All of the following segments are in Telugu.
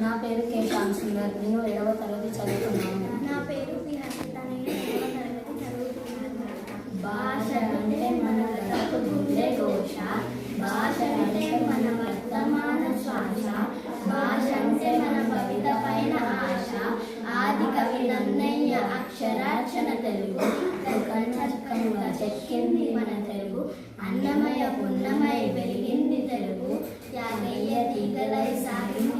నా పేరు కే. కాన్సుందర్ నేను ఏడవ తరగతి చదువుతున్నాను. నా పేరు పి హర్షిత. నేను ఏడవ తరగతి చదువుతున్నాను. భాష అంటే మన గడప గుండె ఘోష. భాష అంటే మన వర్తమాన శ్వాస. భాష అంటే మన భవిత పైన ఆశ. ఆది కవి నన్నయ్య అక్షరార్చన తెలుగు. కంఠకంగా చెక్కింది మన తెలుగు. అన్నమయ పున్నమయ వెలిగింది తెలుగు. యాగయ్య తీగలై సాగింది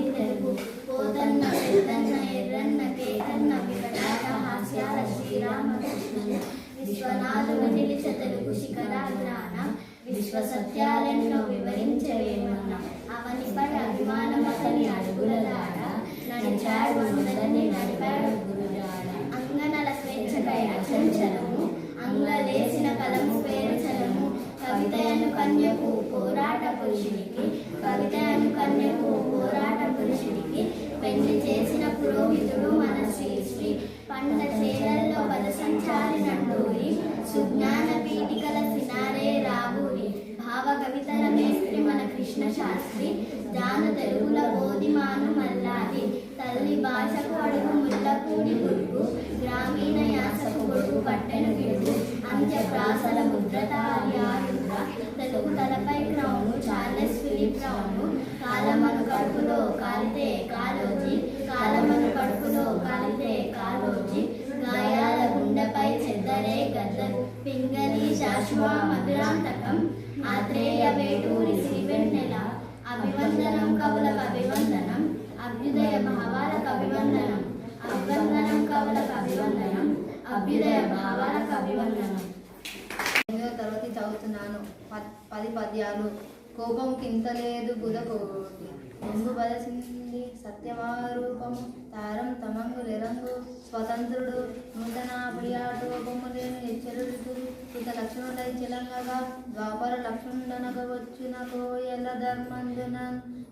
సత్యాలెన్నో వివరించవేమన్నా? అవని పడి అభిమానమతని అడుగుల దాడ నడిచాడు అందరినీ నడిపాడు గురుజాడ అంగనల స్వేచ్ఛకై అచంచలము అంగలేసిన కలము పేరచలము కవితయను కన్యకు పోరాట పురుషుడికి కవితయను కన్యకు పోరాట పురుషుడికి పెళ్ళి చేసిన పురోహితుడు మన శ్రీ శ్రీ పంట చేలల్లో పద శాస్త్రి దాన తెలుగుల బోధిమాను మల్లాది తల్లి భాషకు అడుగు కూడి గురుగు గ్రామీణ యాసకు గొడుగు పట్టెను గిడుగు అంత్య ప్రాసల ముద్రత ఆర్యారుద్ర తెలుగు తలపై క్రౌను చార్లెస్ ఫిలిప్ రౌను కాలమను కడుపులో కాలితే కాలు వేటూరి శ్రీవెన్నెల అభివందనం కవులకు అభివందనం. అభ్యుదయ భావాలకు అభివందనం. అభివందనం కవులకు అభివందనం. అభ్యుదయ భావాలకు అభివందనం. ఎనిమిదో తరగతి చదువుతున్నాను. ప- పది పద్యాలు. కోపం కింతలేదు బుధకోటి ముందు బలసింది సత్యమారూపము తారం తమంగు నిరంగు స్వతంత్రుడు నూతన ప్రియాటోపము లేని నిచ్చరుడు ఇక లక్ష్మణుడై చిలంగగా ద్వాపర లక్ష్మణుడనగ వచ్చిన కోయల ధర్మందున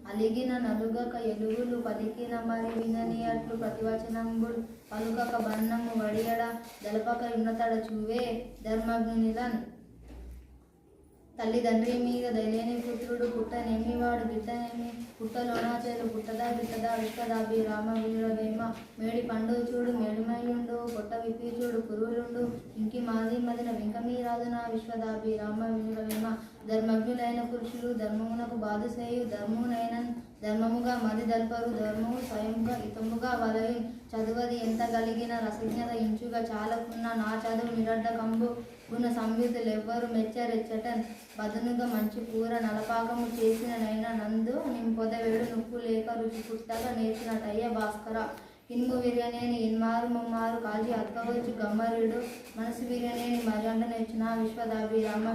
అలిగిన నలుగక ఎలుగులు పలికిన మరి వినని అట్లు ప్రతివచనంబుడు పలుకక బన్నము వడియడ దలపక ఉన్నతడ చూవే ధర్మజ్ఞునిలన్ తల్లిదండ్రి మీద దయలేని పుత్రుడు పుట్టనేమి వాడు బిడ్డనేమి పుట్టలోనాచేలు పుట్టదా బిట్టదా విక్కదాబి రామ వీరవేమ మేడి పండు చూడు మేడిమయుండు పొట్ట విప్పి చూడు కురువులుండు ఇంకి మాది మదిన వెంకమీ రాదు నా విశ్వదాబి రామ వీరవేమ ధర్మజ్ఞులైన పురుషులు ధర్మమునకు బాధ చేయు ధర్మునైన ధర్మముగా మది దల్పరు ధర్మము స్వయంగా ఇతముగా వలవి చదువది ఎంత కలిగిన రసజ్ఞత ఇంచుగా చాలకున్న నా చదువు నిరడ్డకంబు గుణ సంయుతులు ఎవ్వరు మెచ్చరెచ్చటన్ బదునుగా మంచి కూర నలపాకము చేసిన నైనా నందు నింపొదవేడు నుప్పు లేక రుచి పుట్టగా నేర్చినటయ్య భాస్కర. ఇనుము విరియనేని ఇన్మారు ముమ్మారు కాల్చి అక్కవచ్చు గమ్మరుడు. మనసు విరియనేని మర్యంట నేర్చిన విశ్వదాభి రామ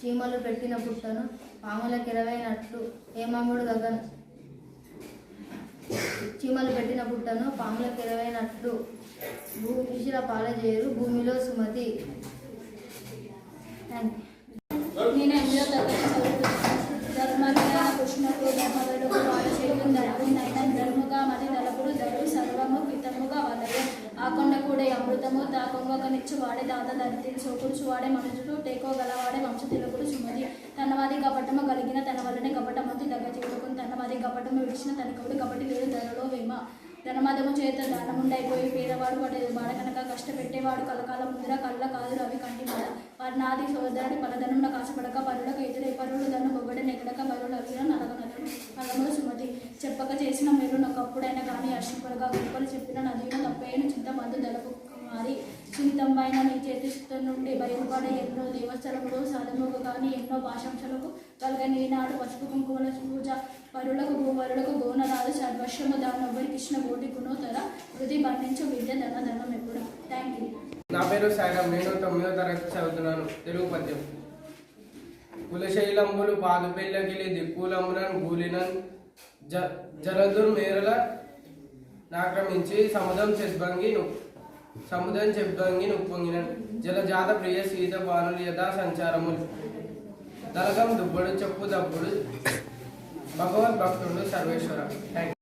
చీమలు పెట్టిన పుట్టను పాముల కిరవైనట్లు ఏమమ్ముడు గగన్? చీమలు పెట్టిన పుట్టను పాములకు ఇరవైనట్లు భూమి విషిల పాలజేరు భూమిలో సుమతి. థ్యాంక్ యూ నేను ఎనిమిదో తరగతి వలయ కూడా అమృతము తాకొంగకనిచ్చు వాడే దాత దరిద్రి సోకుడుచు వాడే మనుషుడు టేకో గలవాడే వంశ తెలుగుడు సుమతి. తనవాది కపటము కలిగిన తన వల్లనే కపటమంతి దగ్గర చేరుకుని తనవాది కపటము విడిచిన తన కవుడు కపటి వేరు ధరలో వేమ. ధనమదము చేత దానముండైపోయి పేదవాడు వాడు బాడ కష్టపెట్టేవాడు కలకాల ముందర కళ్ళ కాదు రవి కంటి మాడ. వారి నాది సోదరుడి పలధనమున కాసపడక పరులకు ఎదురే పరులు దన్ను బొబ్బడి నెగడక బరులు అవిన నలగ నలుడు. సుమతి. చెప్పక చేసిన మేలు నొకప్పుడైనా కానీ అర్షింపలుగా గొప్పలు చెప్పిన నదిన తప్పైన చింతమందు దళపు మారి చింతంబైన నీ చేతి నుండి బయలుపడే ఎన్నో దేవస్థలములు సాధములు కానీ ఎన్నో భాషంశలకు కలగ నీనాడు పసుపు కుంకుమల పూజ. పరులకు భూవరులకు గోనరాలు సర్వశ్వము దానవ్వరి కృష్ణ బోటి గుణోతర హృది బంధించు విద్య ధన ధనం ఎప్పుడు. థ్యాంక్ యూ నా పేరు సాగం నేను తొమ్మిదో తరగతి చదువుతున్నాను తెలుగు పద్యం. కులశైలంబులు పాదుపెళ్ళకిలి దిక్కులములను గూలినన్ జ జరదుర్ మేరల నాక్రమించి సముద్రం చెద్బంగి సముద్రం చెద్బంగి నుప్పొంగిన జలజాత ప్రియ సీత బాణులు యథా సంచారములు. దళగం దుబ్బడు చెప్పు దప్పుడు భగవద్భక్తుడు సర్వేశ్వర. థ్యాంక్